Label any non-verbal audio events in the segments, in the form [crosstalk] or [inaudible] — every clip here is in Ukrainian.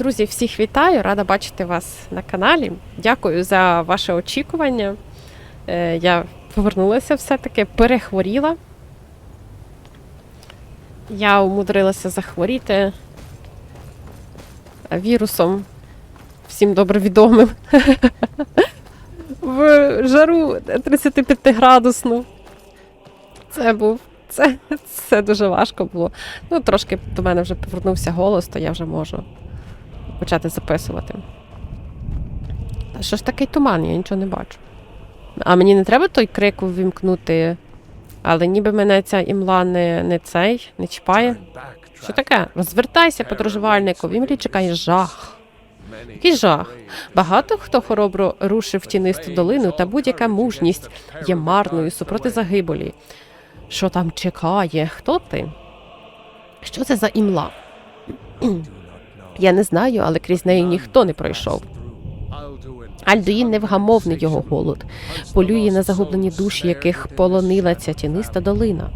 Друзі, всіх вітаю! Рада бачити вас на каналі. Дякую за ваше очікування. Е, Я повернулася все-таки, перехворіла. Я умудрилася захворіти вірусом, всім добре відомим. [laughs] В жару 35 градусну. Це був. Це, це дуже важко було. Ну, трошки до мене вже повернувся голос, то я вже можу почати записувати. Та що ж такий туман, я нічого не бачу. А мені не треба той крик увімкнути, але ніби мене ця імла не, не цей, не чіпає. Що таке? Розвертайся, подорожувальнику, в імлі чекає жах. Який жах. Багато хто хоробро рушив в тінисту долину, та будь-яка мужність є марною супроти загибелі. Що там чекає? Хто ти? Що це за імла? Я не знаю, але крізь неї ніхто не пройшов. Альдуїн невгамовний його голод, полює на загублені душі, яких полонила ця тіниста долина.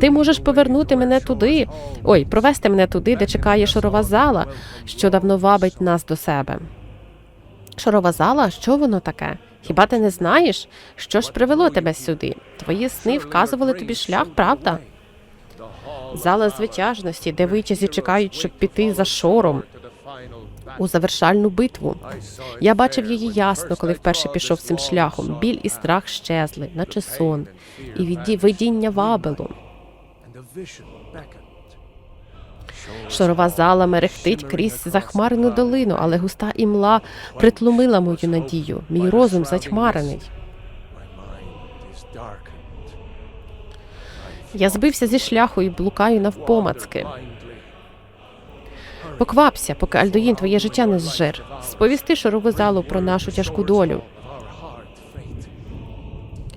Ти можеш повернути мене туди, ой, провести мене туди, де чекає шарова зала, що давно вабить нас до себе. Шарова зала, що воно таке? Хіба ти не знаєш, що ж привело тебе сюди? Твої сни вказували тобі шлях, правда? Зала звитяжності, де витязі чекають, щоб піти за шором у завершальну битву. Я бачив її ясно, коли вперше пішов цим шляхом. Біль і страх щезли, наче сон, і видіння вабило. Шарова зала мерехтить крізь захмарену долину, але густа імла притлумила мою надію. Мій розум затьмарений. Я збився зі шляху і блукаю навпомацки. Поквапся, поки Альдоїн твоє життя не зжер. Сповісти шарову залу про нашу тяжку долю.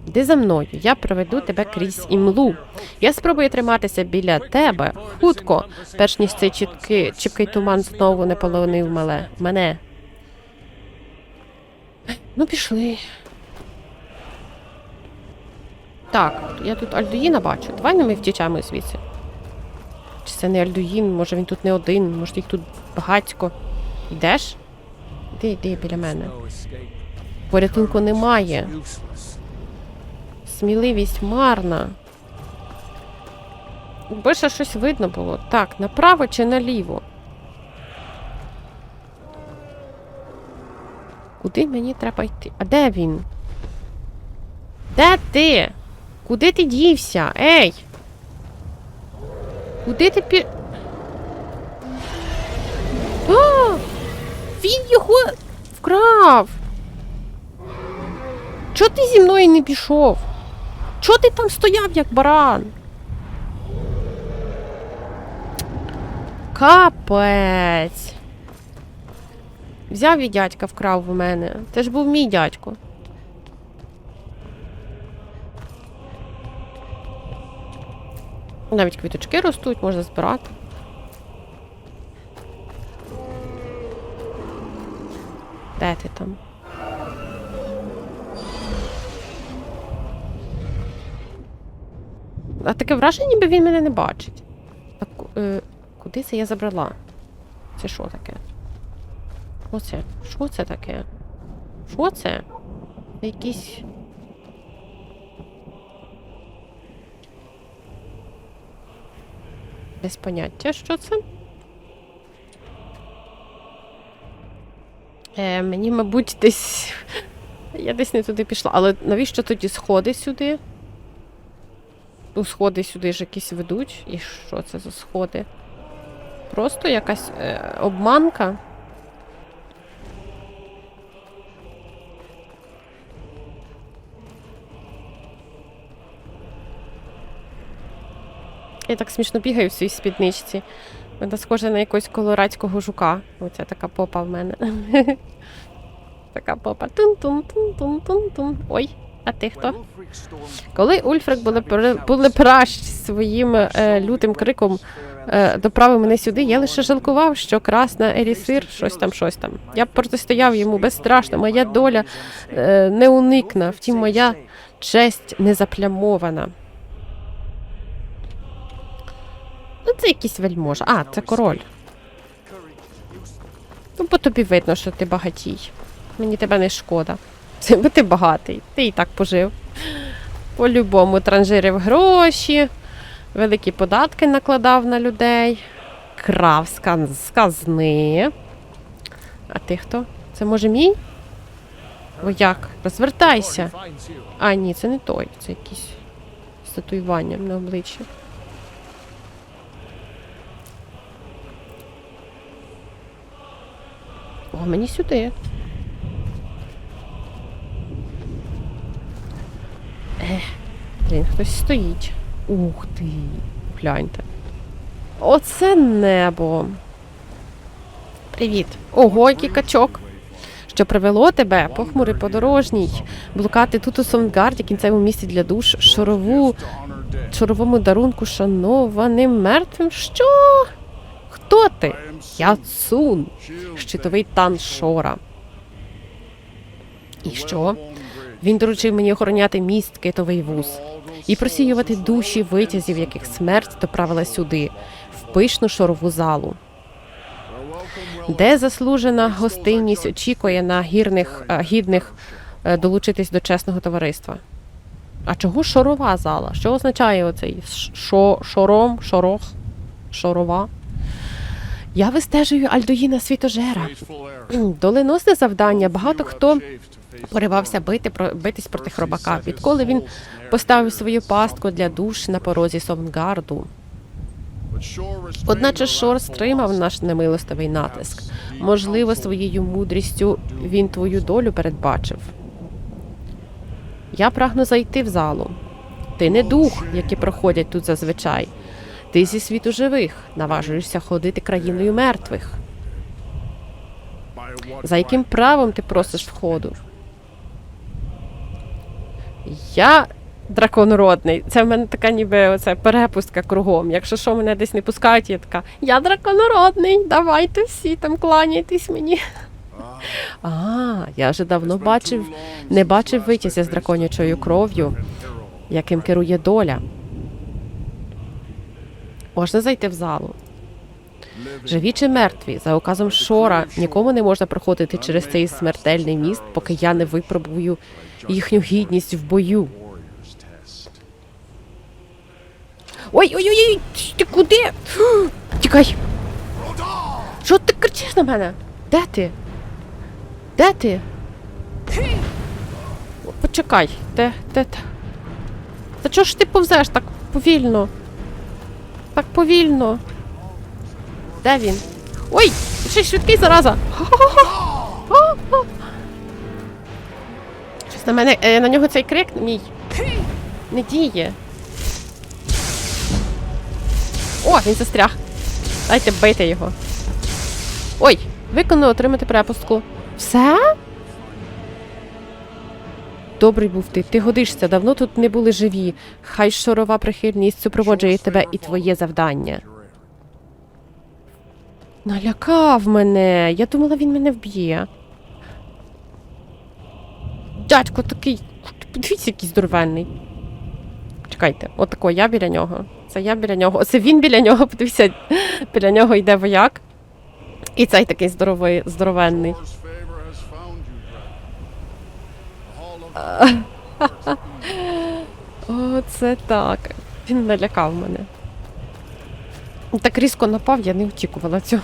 Йди за мною, я проведу тебе крізь імлу. Я спробую триматися біля тебе хутко, перш ніж цей чіткий, чіпкий туман знову не полонив мене. Ну, пішли. Так, я тут Альдуїна бачу. Давай не ми втічемо звідси. Чи це не Альдуїн, може він тут не один, може їх тут багатько. Йдеш? Іди, йди біля мене. Порятунку немає. Сміливість марна. Ще щось видно було. Так, направо чи наліво? Куди мені треба йти? А де він? Де ти? Куди ти дівся? Ей! Куди ти пі... А! Він його вкрав! Чого ти зі мною не пішов? Чого ти там стояв, як баран? Капець. Взяв і дядька вкрав у мене. Це ж був мій дядько. Навіть квіточки ростуть, можна збирати. Де ти там? А таке враження, ніби він мене не бачить. Так, е, куди це я забрала? Це що таке? Що це? Що це таке? Що це? Якісь. Без поняття, що це? Е, мені, мабуть, десь. [laughs] Я десь не туди пішла. Але навіщо тоді сходи сюди? Ну, сходи сюди ж якісь ведуть. І що це за сходи? Просто якась е, обманка. Я так смішно бігаю в цій спідничці. Вона схожа на якогось колорадського жука. Оця така попа в мене. [laughs] така попа. Тун-тун-тун-тун-тун-тун. Ой, а ти хто? Коли Ульфрик булепращ своїм е, лютим криком е, доправив мене сюди, я лише жалкував, що красна Елісир, щось там, щось там. Я протистояв йому безстрашно, моя доля е, неуникна, втім, моя честь не Ну, це якийсь вельможа. А, це король. Ну, по тобі видно, що ти багатій. Мені тебе не шкода. Це, [laughs] Бо ти багатий, ти і так пожив. По-любому транжирив гроші, великі податки накладав на людей, крав з казни. А ти хто? Це може мій? Вояк, розвертайся. А, ні, це не той, це якийсь з татуюванням на обличчі. О, мені сюди. Ех, блін, хтось стоїть. Ух ти, гляньте. Оце небо. Привіт. Ого, який качок. Що привело тебе, похмурий подорожній, блукати тут у Сондгарді, кінцевому місці для душ, шорову, шоровому дарунку шанованим мертвим. Що? Хто ти? Я Цун, щитовий тан Шора. І що? Він доручив мені охороняти міст китовий вуз і просіювати душі витязів, яких смерть доправила сюди, в пишну шорову залу, де заслужена гостинність очікує на гірних, е, гідних е, долучитись до чесного товариства. А чого шорова зала? Що означає оцей шо, шором, шорох, шорова? Я вистежую Альдоїна Світожера. Доленосне завдання. Багато хто поривався бити про битись проти хробака. Відколи він поставив свою пастку для душ на порозі Совнгарду. Одначе Шор стримав наш немилостивий натиск. Можливо, своєю мудрістю він твою долю передбачив. Я прагну зайти в залу. Ти не дух, які проходять тут зазвичай. Ти зі світу живих, наважуєшся ходити країною мертвих. За яким правом ти просиш входу? Я драконородний. Це в мене така ніби оце перепустка кругом. Якщо що мене десь не пускають, я така, я драконородний, давайте всі там кланяйтесь мені. А, я вже давно бачив, не бачив витязя з драконячою кров'ю, яким керує доля. Можна зайти в залу. Живі чи мертві, за указом Шора, нікому не можна проходити через цей смертельний міст, поки я не випробую їхню гідність в бою. Ой, ой, ой, ой, ти куди? Тікай. Що ти кричиш на мене? Де ти? Де ти? Почекай, де, де, де? Та чого ж ти повзеш так повільно? Так повільно. Де він? Ой! Ще швидкий зараза! [laughs] Щось на мене е, на нього цей крик мій не діє. О, він застряг. Дайте бити його. Ой, виконано отримати препустку. Все? Добрий був ти, ти годишся, давно тут не були живі. Хай шорова прихильність супроводжує тебе і твоє завдання. Налякав мене. Я думала, він мене вб'є. Дядько такий. Подивіться, який здоровенний. Чекайте, отако, я біля нього. Це я біля нього. Оце він біля нього, подивіться, біля нього йде вояк. І цей такий здоровий, здоровенний. О, це так. Він налякав мене. Так різко напав, я не очікувала цього.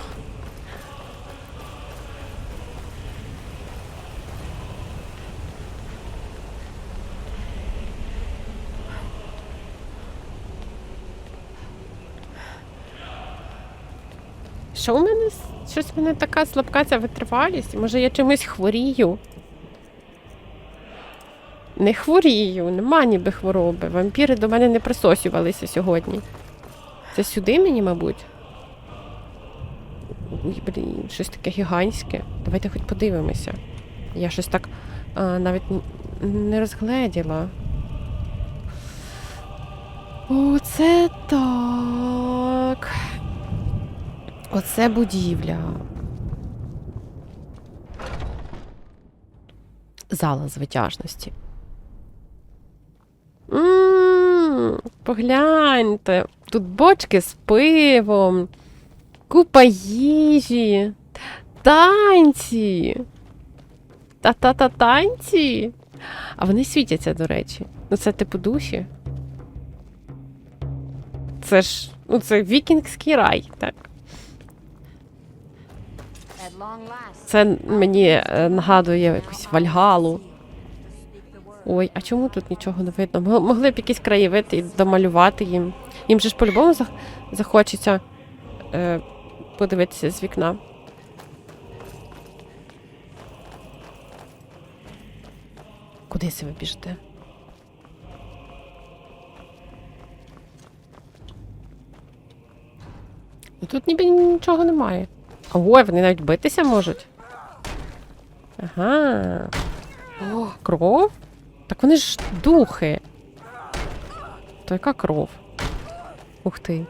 Що у мене? Щось в мене така слабка ця витривалість. Може я чимось хворію? Не хворію, нема ніби хвороби. Вампіри до мене не присосювалися сьогодні. Це сюди мені, мабуть. Блін, щось таке гігантське. Давайте хоч подивимося. Я щось так а, навіть не розгледіла. Оце так. Оце будівля. Зала звитяжності. Ммм, погляньте, тут бочки з пивом, купа їжі. Танці! Та-та-та танці! А вони світяться, до речі. Ну це типу душі. Це ж. Ну, це вікінгський рай, так. Це мені е, нагадує якусь Вальгалу. Ой, а чому тут нічого не видно? Могли б якийсь краєвид і домалювати їм. Їм же ж по-любому захочеться е, подивитися з вікна. Куди ви біжите? Ну, Тут ніби нічого немає. Ой, вони навіть битися можуть. Ага. О, кров? Так вони ж духи. То яка кров? Ух ти.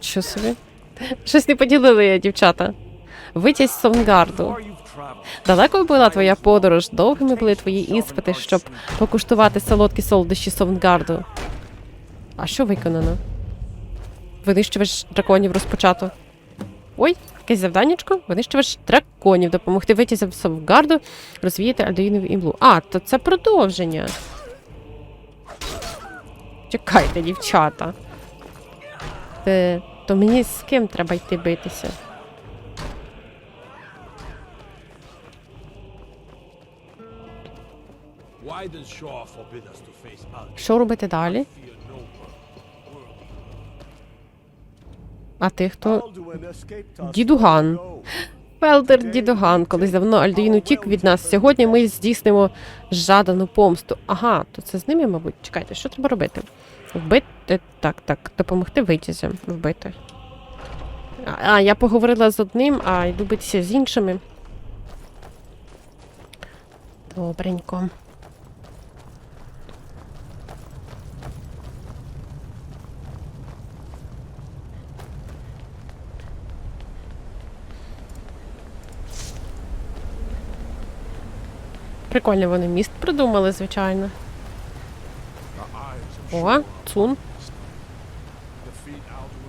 Що собі? [laughs] Щось не поділили, дівчата. Витязь з Совнгарду. Далеко була твоя подорож, довгими були твої іспити, щоб покуштувати солодкі солодощі Совнгарду. А що виконано? Винищувач драконів розпочато. Ой, якесь завданнячко. Винищувач драконів. Допомогти витязям Совнгарду розвіяти альдоїнову імлу. А, то це продовження. Чекайте, дівчата. Е, то мені з ким треба йти битися? Що робити далі? А ти хто? Дідуган. Фелдер Дідуган, колись давно Альдоїн утік від нас. Сьогодні ми здійснимо жадану помсту. Ага, то це з ними, мабуть. Чекайте, що треба робити? Вбити. Так, так, допомогти витязям. Вбити. А, А, я поговорила з одним, а йду битися з іншими. Добренько. Прикольно вони міст придумали, звичайно. О, цун.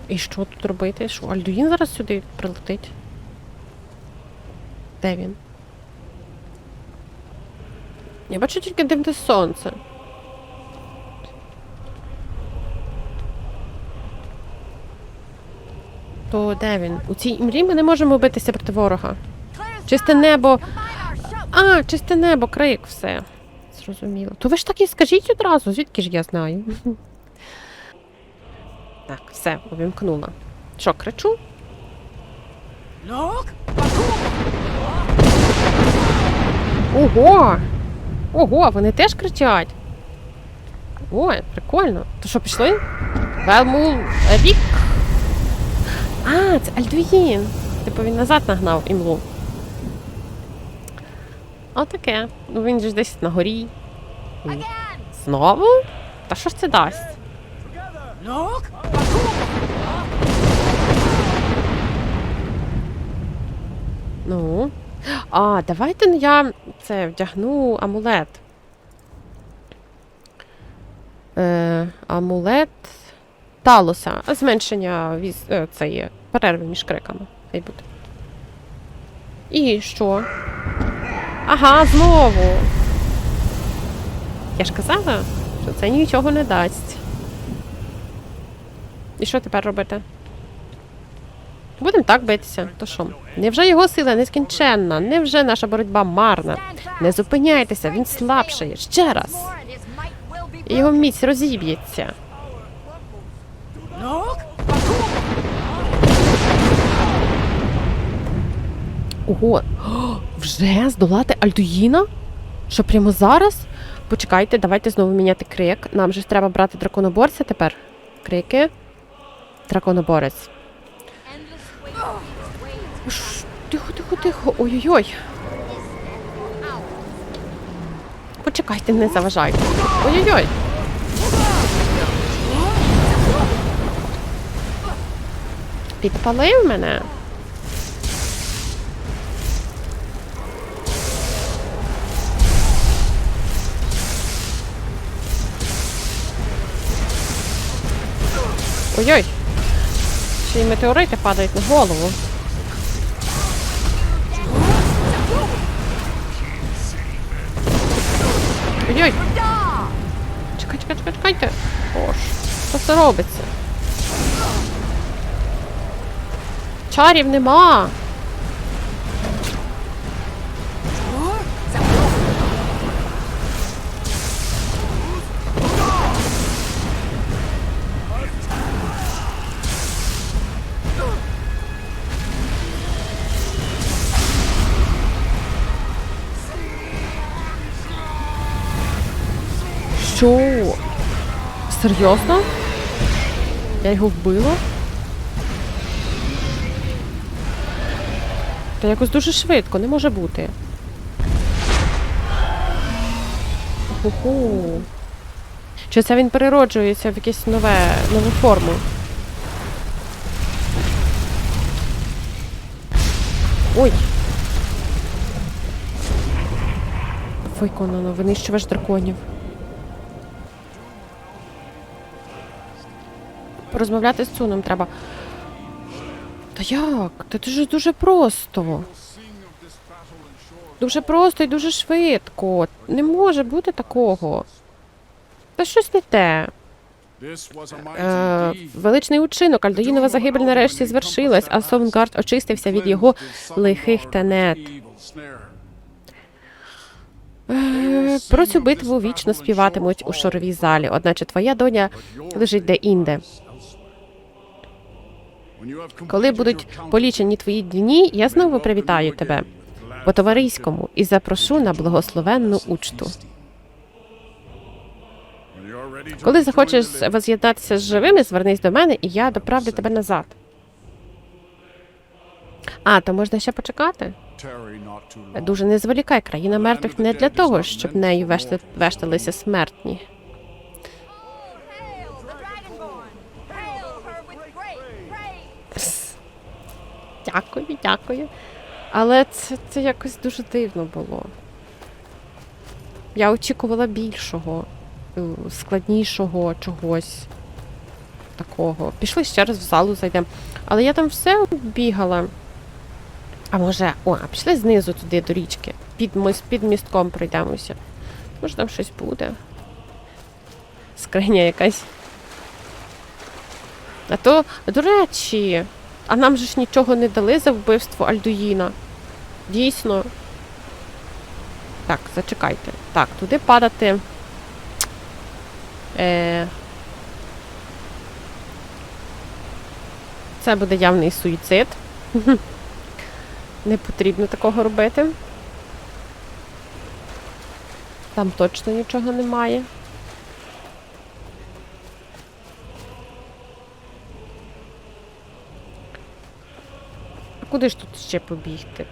І що тут робити? Що, Альдуїн зараз сюди прилетить? Де він? Я бачу тільки дивне сонце. То де він? У цій імрі ми не можемо битися проти ворога. Чисте небо. А, чисте небо, крик, все. Зрозуміло. То ви ж так і скажіть одразу, звідки ж я знаю? [laughs] Так, все, увімкнула. Що, кричу? Ого! Ого, вони теж кричать. Ой, прикольно. То що, пішли? Велмул рік. А, це Альдуїн. Типу він назад нагнав імлу. Отаке. Ну він же ж десь на горі. Знову? Та що ж це дасть? Ну. А, давайте ну, я це вдягну амулет. Е, амулет Талоса. Зменшення віз, е, цієї перерви між криками. Хай буде. І що? Ага, знову. Я ж казала, що це нічого не дасть. І що тепер робити? Будемо так битися. То що? Невже його сила нескінченна? Невже наша боротьба марна? Не зупиняйтеся, він слабшає. Ще раз. Його міць розіб'ється. Ого, [gasps] вже здолати Альдуїна? Що прямо зараз? Почекайте, давайте знову міняти крик. Нам же ж треба брати драконоборця тепер. Крики. Драконоборець. [gasps] Тихо, тихо, тихо. Ой-ой-ой. Почекайте, не заважайте. Ой-ой-ой. Підпалив мене. Ой-ой! Ще й метеорити падають на голову. Ой-ой! Чекай, чекай, чекай, чекайте! Боже, що це робиться? Чарів нема! Серйозно? Я його вбила? Та якось дуже швидко, не може бути. Ху-ху. Чи це він перероджується в якесь нове, нову форму? Ой. Виконано, винищувач драконів. Порозмовляти з Цуном треба. Та як? Та це ж дуже просто. Дуже просто і дуже швидко. Не може бути такого. Та щось не те. Е, величний учинок, Альдоїнова загибель нарешті звершилась, а Совнгард очистився від його лихих тенет. Е, Про цю битву вічно співатимуть у шоровій залі, одначе твоя доня лежить де-інде. Коли будуть полічені твої дні, я знову привітаю тебе по товариському і запрошу на благословенну учту. Коли захочеш воз'єднатися з живими, звернись до мене, і я доправлю тебе назад. А, то можна ще почекати? Дуже не зволікай, країна мертвих не для того, щоб нею вешти, смертні. Дякую, дякую. Але це, це якось дуже дивно було. Я очікувала більшого, е, складнішого чогось такого. Пішли ще раз в залу зайдемо. Але я там все бігала. А може, о, а пішли знизу туди до річки. Під, під містком пройдемося. Може там щось буде. Скриня якась. А то, до речі, а нам же ж нічого не дали за вбивство Альдуїна. Дійсно. Так, зачекайте. Так, туди падати. Е... Це буде явний суїцид. Не потрібно такого робити. Там точно нічого немає. А куди ж тут ще побігти?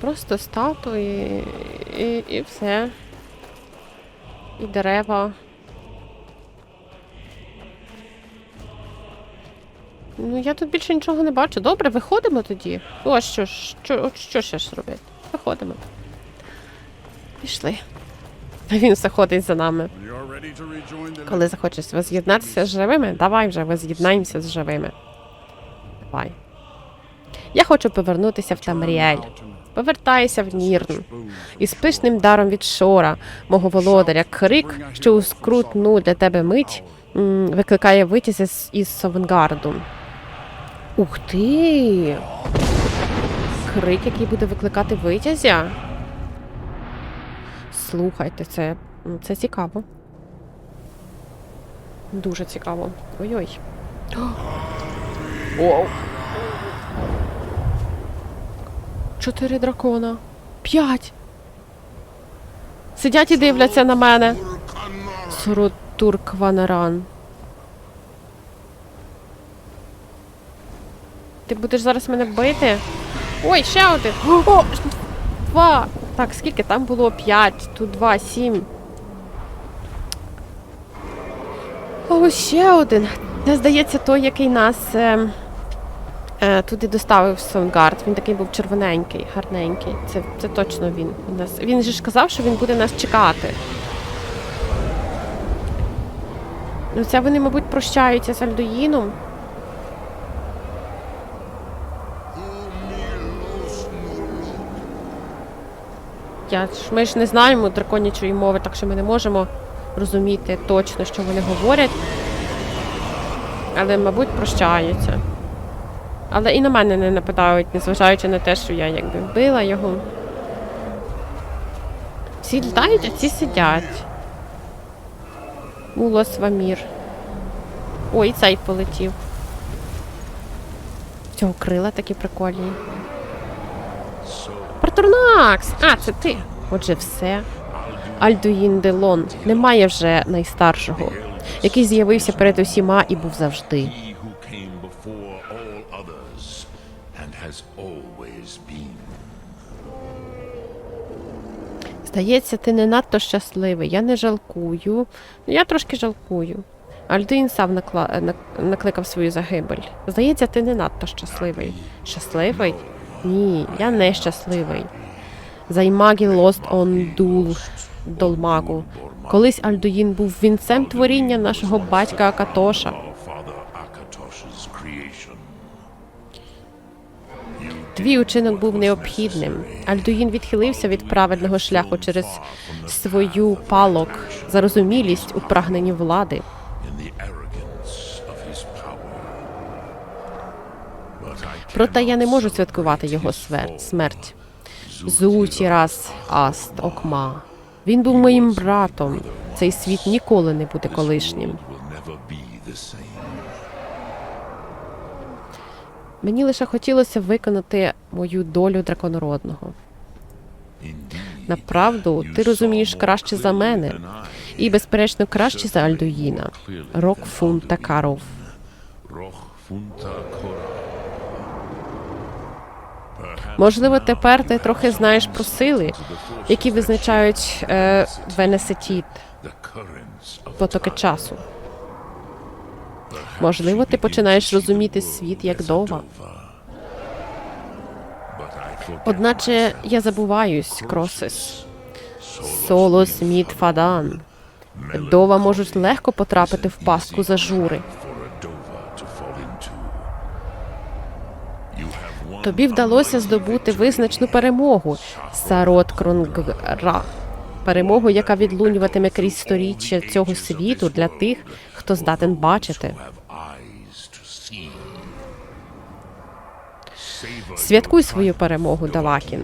Просто стату і, і, і все. І дерева. Ну, я тут більше нічого не бачу. Добре, виходимо тоді. А що ж, що, що ще ж робити? Виходимо. Пішли. [laughs] Він все ходить за нами. Коли захочеш воз'єднатися з живими, давай вже воз'єднаємося з живими. Давай. Я хочу повернутися в Тамріель. Повертаюся в Нірн. Із пишним даром від Шора, мого володаря, крик, що у скрутну для тебе мить викликає витязя із Совенгарду. Ух ти! Крик, який буде викликати витязя. Слухайте, це, це цікаво. Дуже цікаво. Ой-ой. Оу. Чотири дракона. П'ять. Сидять і дивляться на мене. Суротур Кванаран. Ти будеш зараз мене бити? Ой, ще один. О, два. Так, скільки там було? П'ять. Тут два, сім. О, ще один. Це, здається, той, який нас е, е, туди доставив Сонгард. Він такий був червоненький, гарненький. Це, це точно він. У Нас, він же ж казав, що він буде нас чекати. Ну, це вони, мабуть, прощаються з Альдоїном. сидять. Ми ж не знаємо драконячої мови, так що ми не можемо розуміти точно, що вони говорять. Але, мабуть, прощаються. Але і на мене не нападають, незважаючи на те, що я якби вбила його. Всі літають, а ці сидять. Улос Вамір. Ой, цей полетів. Цього крила такі прикольні. Партурнакс! А, це ти. Отже, все. Альдуїн Делон. Немає вже найстаршого, який з'явився перед усіма і був завжди. Здається, ти не надто щасливий. Я не жалкую. Я трошки жалкую. Альдуїн сам накла... е, накликав свою загибель. Здається, ти не надто щасливий. Щасливий? Ні, я не щасливий. Займагі Лост он Дул Долмагу. Колись Альдуїн був вінцем творіння нашого батька Акатоша. Твій учинок був необхідним. Альдуїн відхилився від праведного шляху через свою палок, зарозумілість у прагненні влади. Проте я не можу святкувати його смерть. Зуті раз Аст Окма. Він був моїм братом. Цей світ ніколи не буде колишнім. Мені лише хотілося виконати мою долю драконородного. Направду, ти розумієш краще за мене, і, безперечно, краще за Альдуїна. Рок Фун Такаров. Можливо, тепер ти трохи знаєш про сили, які визначають е, Венесетіт, потоки часу. Можливо, ти починаєш розуміти світ як дова. Одначе я забуваюсь, Кросис. Солос Мід Фадан. Дова можуть легко потрапити в пастку зажури. for Тобі вдалося здобути визначну перемогу Сарот Кронгра. Перемогу, яка відлунюватиме крізь сторіччя цього світу для тих, хто здатен бачити. Святкуй свою перемогу, Давакін.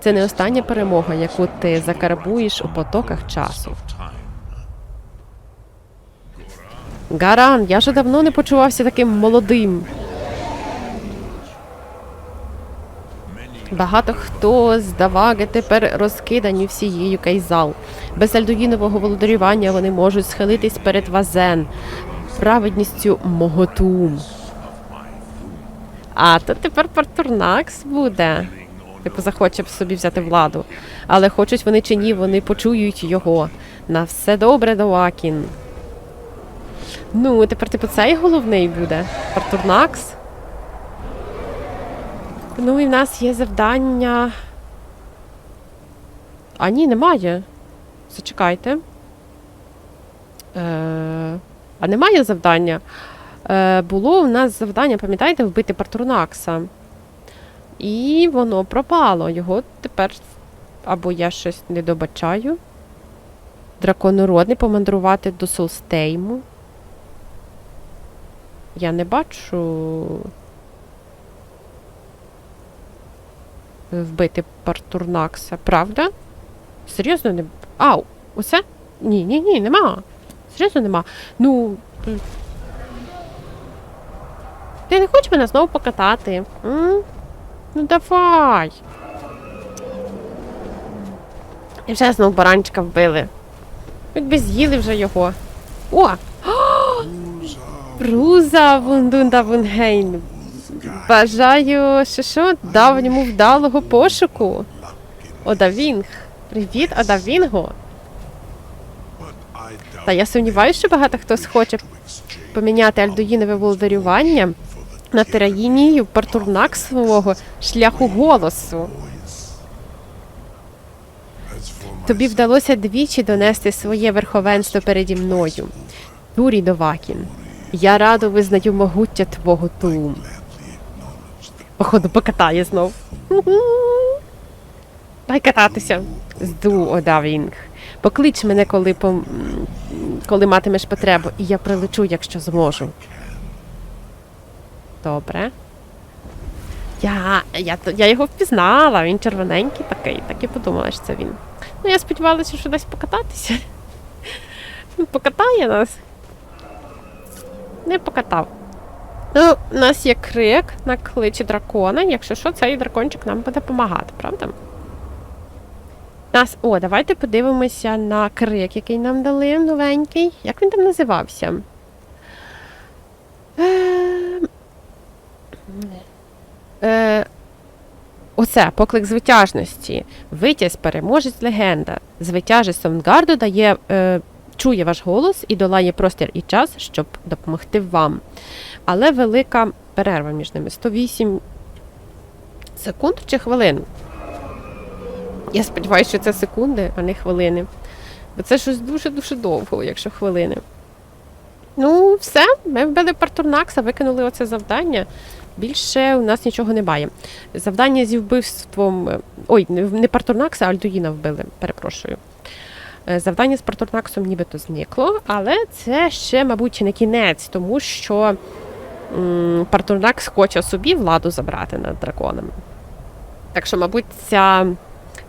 Це не остання перемога, яку ти закарбуєш у потоках часу. Гаран, я вже давно не почувався таким молодим. Багато хто з Даваги тепер розкидані всією кайзал. Без альдуїнового володарювання вони можуть схилитись перед Вазен, праведністю Моготум. А то тепер Партурнакс буде. Типу захоче б собі взяти владу. Але хочуть вони чи ні, вони почують його. На все добре, Давакін. Ну, тепер типу цей головний буде. Партурнакс. Ну і в нас є завдання. А ні, немає. Зачекайте. Е, а немає завдання. Е, було у нас завдання, пам'ятаєте, вбити Партурнакса. І воно пропало. Його тепер. Або я щось не добачаю. Драконородний помандрувати до Солстейму. Я не бачу. Вбити Партурнакса, правда? Серйозно не. Ау, усе? Ні, ні, ні, нема. Серйозно нема. Ну. Ти не хочеш мене знову покатати? М? Ну давай. І вже знову баранчика вбили. Хоч би з'їли вже його. О! [gasps] Руза Вундунда Вунгейн. Бажаю, що, давньому вдалого пошуку. Одавінг. Привіт, Одавінго. Та я сумніваюся, що багато хто схоче поміняти альдуїнове володарювання на тираїнію партурнаксового шляху голосу. Тобі вдалося двічі донести своє верховенство переді мною. Турі Довакін, я радо визнаю могуття твого тум. Походу, покатає знов. Давай кататися. Зду, Одавінг. Поклич мене, коли, пом... коли матимеш потребу, і я прилечу, якщо зможу. Добре. Я, я, я його впізнала, він червоненький такий, так і подумала, що це він. Ну, я сподівалася, що десь покататися. Він покатає нас. Не покатав. Ну, у нас є крик на кличі дракона. Якщо що, цей дракончик нам буде допомагати, правда? Нас, о, давайте подивимося на крик, який нам дали новенький. Як він там називався? Е, е, оце поклик звитяжності. Витязь переможець легенда. Звитяжець Совнгарду дає, е, чує ваш голос і долає простір і час, щоб допомогти вам. Але велика перерва між ними 108 секунд чи хвилин. Я сподіваюся, що це секунди, а не хвилини. Бо це щось дуже-дуже довго, якщо хвилини. Ну, все, ми вбили Партурнакса, викинули оце завдання. Більше у нас нічого немає. Завдання зі вбивством. е, Ой, не, Партурнакса, а Альдуїна вбили, перепрошую. Е, Завдання з Партурнаксом нібито зникло, але це ще, мабуть, не кінець, тому що Партурнакс хоче собі владу забрати над драконами. Так що, мабуть, ця,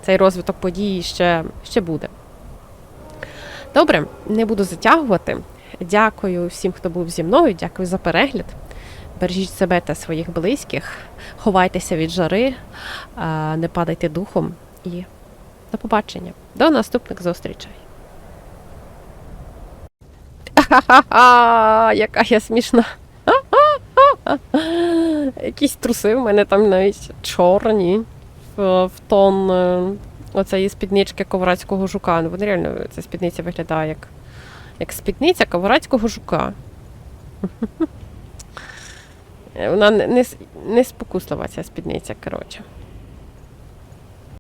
цей розвиток подій ще, ще буде. Добре, не буду затягувати. Дякую всім, хто був зі мною. Дякую за перегляд. Бережіть себе та своїх близьких, ховайтеся від жари, не падайте духом і до побачення. До наступних зустрічей. [laughs] Ха-ха-ха! Яка я смішна. [laughs] Якісь труси в мене там навіть чорні в, тон е, оцеї спіднички коврацького жука. Ну, вони реально ця спідниця виглядає як, як спідниця коврацького жука. [laughs] Вона не, не спокуслива ця спідниця, коротше.